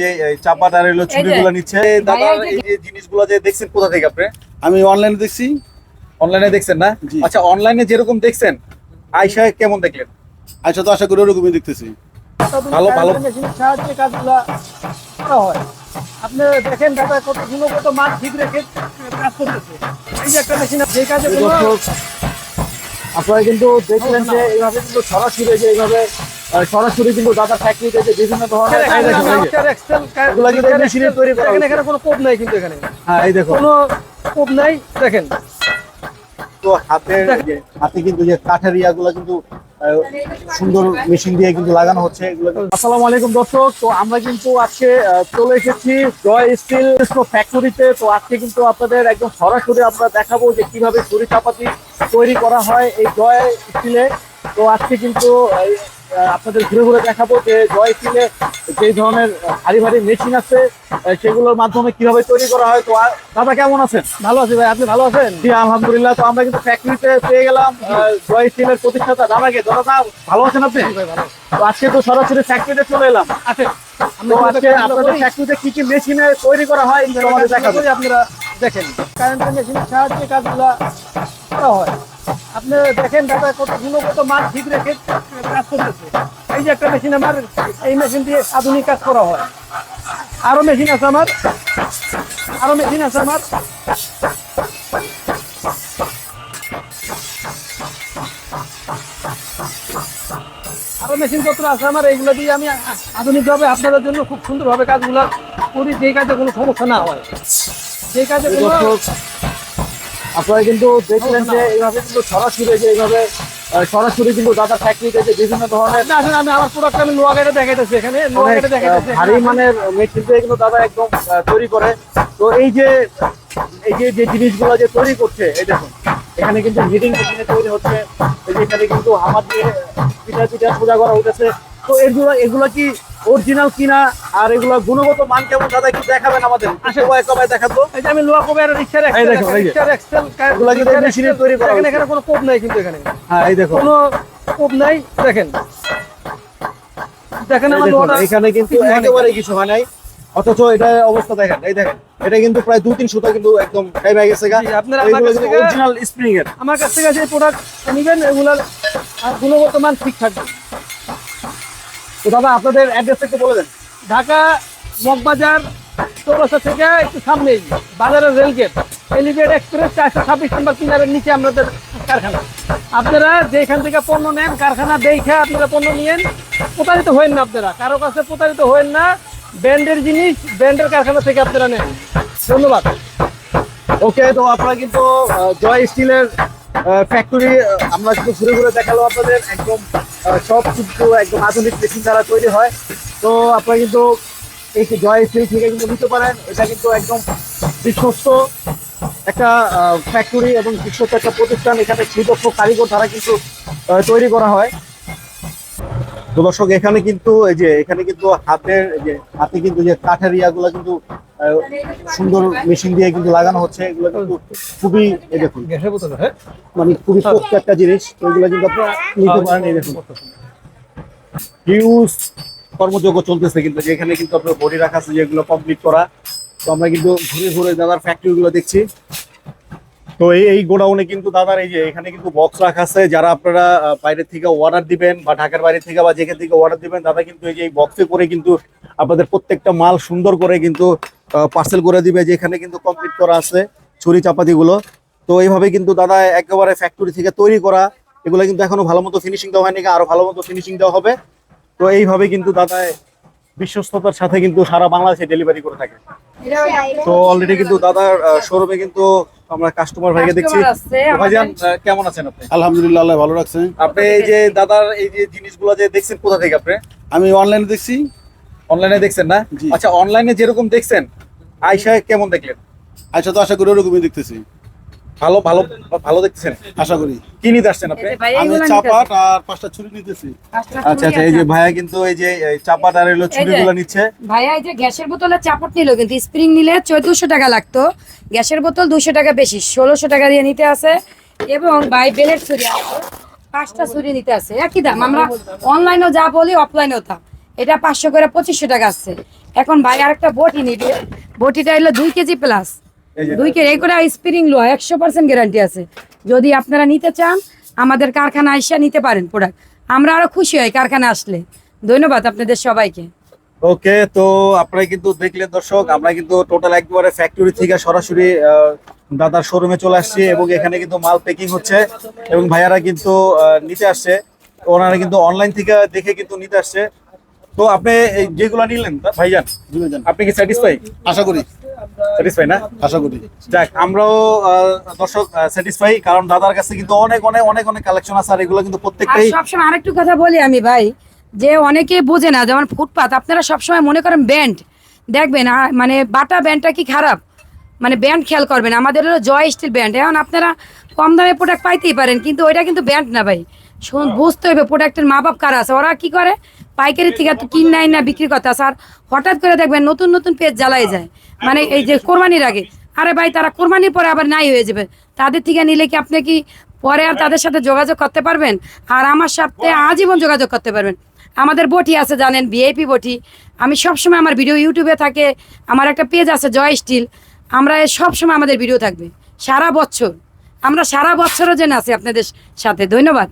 যে ছুরিগুলো নিচ্ছে। দাদা এই যে জিনিসগুলো যে দেখছেন কোথা থেকে আপনি? আমি অনলাইনে দেখছি। অনলাইনে দেখছেন না? আচ্ছা অনলাইনে যেরকম দেখছেন আয়সা কেমন দেখলেন? আচ্ছা তো আশা করি ওরকমই দেখতেছি। ভালো, ভালো। সাহায্যে কাজগুলা করা হয়। আপনি দেখেন দাদা কত গুণগত মান ঠিক রেখে কাজ করতেছে। এই যে একটা মেশিন যে কাজে আপনারা কিন্তু দেখলেন যে এইভাবে কিন্তু সরাসরি যে এইভাবে সরাসরি কিন্তু দাদা ফ্যাক্টরিতে যে বিভিন্ন ধরনের এগুলা কিন্তু মেশিনে তৈরি করা এখানে কোনো কোপ নাই কিন্তু এখানে। হ্যাঁ এই দেখো। কোনো কোপ নাই দেখেন। তো হাতে হাতে কিন্তু যে কাঠের ইয়াগুলো কিন্তু সুন্দর মেশিন দিয়ে কিন্তু লাগানো হচ্ছে এগুলো আসসালামু আলাইকুম দর্শক। তো আমরা কিন্তু আজকে চলে এসেছি জয় স্টিল ফ্যাক্টরিতে তো। আজকে কিন্তু আপনাদের একদম সরাসরি আমরা দেখাবো যে কীভাবে ছুরি চাপাতি তৈরি করা হয় এই জয় স্টিলে তো আজকে কিন্তু আপনাদের ঘুরে ঘুরে দেখাবো যে জয় স্টিলে যে ধরনের ভারী ভারী মেশিন আছে সেগুলোর মাধ্যমে কীভাবে তৈরি করা হয়। তো দাদা কেমন আছেন? ভালো আছে ভাই আপনি ভালো আছেন? জি আলহামদুলিল্লাহ। তো আমরা কিন্তু ফ্যাক্টরিতে পেয়ে গেলাম জয় স্টিলের প্রতিষ্ঠাতা দাদাকে। দাদা ভালো আছেন আপনি? তো আজকে তো সরাসরি ফ্যাক্টরিতে চলে এলাম। আজকে আপনাদের ফ্যাক্টরিতে কি কি মেশিনে তৈরি করা হয় দেখাবো। আপনারা দেখেন। কারেন্টের মেশিনের সাহায্যে কাজগুলা করা হয়। আপনি দেখেন দাদা কত গুণগত মান ঠিক রেখে কাজ করতেছে। এই যে একটা মেশিন আমার, এই মেশিন দিয়ে আধুনিক কাজ করা হয়। আরও মেশিন আছে আমার, আরও মেশিন আছে আমার। আরও মেশিন পত্র আছে আমার, এইগুলো দিয়ে আমি আধুনিকভাবে আপনাদের জন্য খুব সুন্দরভাবে কাজগুলো করি যে কাজে কোনো সমস্যা না হয়। যে কাজে কোনো আপনারা কিন্তু দেখলেন যে এইভাবে কিন্তু সরাসরি যে এইভাবে সরাসরি কিন্তু দাদা ফ্যাক্টরিতে যে বিভিন্ন ধরনের আমি আমার প্রোডাক্ট আমি লোয়া দেখাইতেছি এখানে লোয়া দেখাইতেছি ভারী মানের মেশিন দিয়ে কিন্তু দাদা একদম তৈরি করে। তো এই যে এই যে যে জিনিসগুলো যে তৈরি করছে এই দেখুন এখানে কিন্তু হিটিং মেশিনে তৈরি হচ্ছে এই যে এখানে কিন্তু হামার দিয়ে পিঠা পিঠা পূজা করা হইতেছে তো এগুলো এগুলো কি অরিজিনাল কিনা আর এগুলো গুণগত মান কেমন দাদা একটু দেখাবেন আমাদের। আসে কয়েক কবাই দেখাবো এই যে আমি লোয়া কবে আর রিক্সার। রিক্সার এক্সেল এগুলা কিন্তু মেশিনে তৈরি করা হচ্ছে। এখানে কোনো কোপ নাই কিন্তু এখানে। হ্যাঁ এই দেখো। কোনো কোপ নাই দেখেন। দেখেন লোয়াটা এখানে কিন্তু। একেবারে কিছু হয় নাই। অথচ এটা অবস্থা দেখেন এই দেখেন। এটা কিন্তু প্রায় দু তিন সুতা কিন্তু একদম টাইপ হয়ে গেছে আপনারা আমার কাছ থেকে- অরিজিনাল স্প্রিং এর। আমার কাছ থেকে যে প্রোডাক্ট নেবেন এগুলার আর গুণগত মান ঠিক থাকবে। তো দাদা আপনাদের অ্যাড্রেস একটু বলে দেন। ঢাকা মগবাজার চৌরাস্তা থেকে একটু সামনেই বাজারের রেলগেট এলিভেট এক্সপ্রেস চারশো ছাব্বিশ নম্বর পিলারের নিচে আমাদের কারখানা। আপনারা যেখান থেকে পণ্য নেন কারখানা দেখে আপনারা পণ্য নিয়েন। প্রতারিত হয়েন না আপনারা কারও কাছে প্রতারিত হয়েন না। ব্র্যান্ডের জিনিস ব্র্যান্ডের কারখানা থেকে আপনারা নেন। ধন্যবাদ। ওকে তো আপনারা কিন্তু জয় স্টিলের ফ্যাক্টরি আমরা কিন্তু ঘুরে ঘুরে দেখাল আপনাদের। একদম সব কিন্তু একদম আধুনিক মেশিন দ্বারা তৈরি হয়। তো আপনারা কিন্তু এই জয় স্টিল থেকে কিন্তু নিতে পারেন। এটা কিন্তু একদম বিশ্বস্ত একটা ফ্যাক্টরি এবং বিশ্বস্ত একটা প্রতিষ্ঠান। এখানে সুদক্ষ কারিগর দ্বারা কিন্তু তৈরি করা হয়। তো দর্শক, এখানে কিন্তু এই যে, এখানে কিন্তু হাতের যে, হাতে কিন্তু যে কাঠের ইয়াগুলো কিন্তু সুন্দর মেশিন দিয়ে কিন্তু লাগানো হচ্ছে। এগুলো কিন্তু খুবই এই দেখুন হ্যাঁ? মানে খুবই পোক্ত একটা জিনিস। এগুলো কিন্তু আপনারা নিতে পারেন এই দেখুন। হিউজ কর্মযোগ্য চলতেছে কিন্তু যেখানে কিন্তু আপনার বডি রাখা আছে যেগুলো কমপ্লিট করা। তো আমরা কিন্তু ঘুরে ঘুরে দাদার ফ্যাক্টরি গুলো দেখছি। তো এই এই গোডাউনে কিন্তু দাদার এই যে এখানে কিন্তু বক্স রাখা আছে। যারা আপনারা বাইরে থেকে অর্ডার দিবেন বা ঢাকার বাইরে থেকে বা যেখান থেকে অর্ডার দিবেন দাদা কিন্তু এই যে এই বক্সে করে কিন্তু আপনাদের প্রত্যেকটা মাল সুন্দর করে কিন্তু পার্সেল করে দিবে যেখানে কিন্তু কমপ্লিট করা আছে ছুরি চাপাতি গুলো তো এইভাবে কিন্তু দাদা একেবারে ফ্যাক্টরি থেকে তৈরি করা এগুলো কিন্তু এখনও ভালো মতো ফিনিশিং দেওয়া হয়নি আরও ভালো মতো ফিনিশিং দেওয়া হবে। তো এইভাবে কিন্তু দাদা বিশ্বস্ততার সাথে কিন্তু সারা বাংলাদেশে ডেলিভারি করে থাকে। তো অলরেডি কিন্তু দাদার শোরুমে কিন্তু আমরা কাস্টমার ভাইকে দেখছি। ভাইজান কেমন আছেন আপনি? আলহামদুলিল্লাহ আল্লাহ ভালো রাখছেন আপনি এই যে দাদার এই যে জিনিসগুলো যে দেখছেন কোথা থেকে আপনি? আমি অনলাইনে দেখছি। অনলাইনে দেখছেন না? আচ্ছা অনলাইনে যেরকম দেখছেন আয়সা কেমন দেখলেন? আচ্ছা তো আশা করি ওরকমই দেখতেছি। ভালো ভালো ভালো দেখছেন? আশা করি। কি নিতে আসছেন আপনি? এই যে ভাই আমি চাপাট আর পাঁচটা ছুরি নিতেছি। আচ্ছা আচ্ছা এই যে ভাইয়া কিন্তু এই যে চাপাত আর এলো ছুরিগুলো নিচ্ছে। ভাইয়া এই যে গ্যাসের বোতলে চাপট নিল কিন্তু স্প্রিং নিলে চোদ্দশো টাকা লাগতো। গ্যাসের বোতল দুশো টাকা বেশি ষোলোশো টাকা দিয়ে নিতে আছে। এবং ভাই বেলের ছুরি আছে পাঁচটা ছুরি নিতে আছে। একই দাম আমরা অনলাইনেও যা বলি অফলাইনেও তা। এটা পাঁচশো করে পঁচিশশো টাকা আসছে এখন ভাই আরেকটা বটি নিবে। বটিটা হলো দুই কেজি প্লাস দুই কেজি এই করে স্প্রিং লো একশো পার্সেন্ট গ্যারান্টি আছে। যদি আপনারা নিতে চান আমাদের কারখানা এসে নিতে পারেন প্রোডাক্ট আমরা আরও খুশি হই কারখানা আসলে। ধন্যবাদ আপনাদের সবাইকে। ওকে তো আপনারা কিন্তু দেখলেন দর্শক আমরা কিন্তু টোটাল একবারে ফ্যাক্টরি থেকে সরাসরি দাদার শোরুমে চলে আসছি এবং এখানে কিন্তু মাল প্যাকিং হচ্ছে এবং ভাইয়ারা কিন্তু নিতে আসছে। ওনারা কিন্তু অনলাইন থেকে দেখে কিন্তু নিতে আসছে। তো আপনি এই যেগুলো নিলেন ভাইজান আপনি কি স্যাটিসফাই আশা করি। স্যাটিসফাই না? আশা করি। যাক আমরাও আহ, দর্শক স্যাটিসফাই কারণ দাদার কাছে কিন্তু অনেক অনেক অনেক অনেক কালেকশন আছে আর এগুলো কিন্তু আর প্রত্যেকটাই সবসময় আরেকটু কথা বলি আমি ভাই যে অনেকে বোঝে না যেমন ফুটপাত আপনারা সবসময় মনে করেন ব্যান্ড দেখবেন মানে বাটা ব্যান্ডটা কি খারাপ? মানে ব্যান্ড খেয়াল করবেন আমাদের হলো জয় স্টিল ব্যান্ড এখন আপনারা কম দামে প্রোডাক্ট পাইতেই পারেন কিন্তু ওইটা কিন্তু ব্যান্ড না ভাই। শুন বুঝতে হবে প্রোডাক্টের মা বাপ কারা আছে ওরা কি করে? পাইকারি থেকে তো কিন নাই না, বিক্রি করতে আসে আর হঠাৎ করে দেখবেন নতুন নতুন পেজ জ্বালাই যায়। মানে এই যে কোরবানির আগে। আরে ভাই, তারা কোরবানির পরে আবার নাই হয়ে যাবে। তাদের থেকে নিলে কি আপনি কি পরে আর তাদের সাথে যোগাযোগ করতে পারবেন? আর আমার সাথে আজীবন যোগাযোগ করতে পারবেন। আমাদের বটি আছে, জানেন ভিআইপি বটি। আমি সবসময় আমার ভিডিও ইউটিউবে থাকে। আমার একটা পেজ আছে, জয় স্টিল। আমরা সবসময় আমাদের ভিডিও থাকবে। সারা বছর। আমরা সারা বছরও যেন আছি আপনাদের সাথে। ধন্যবাদ।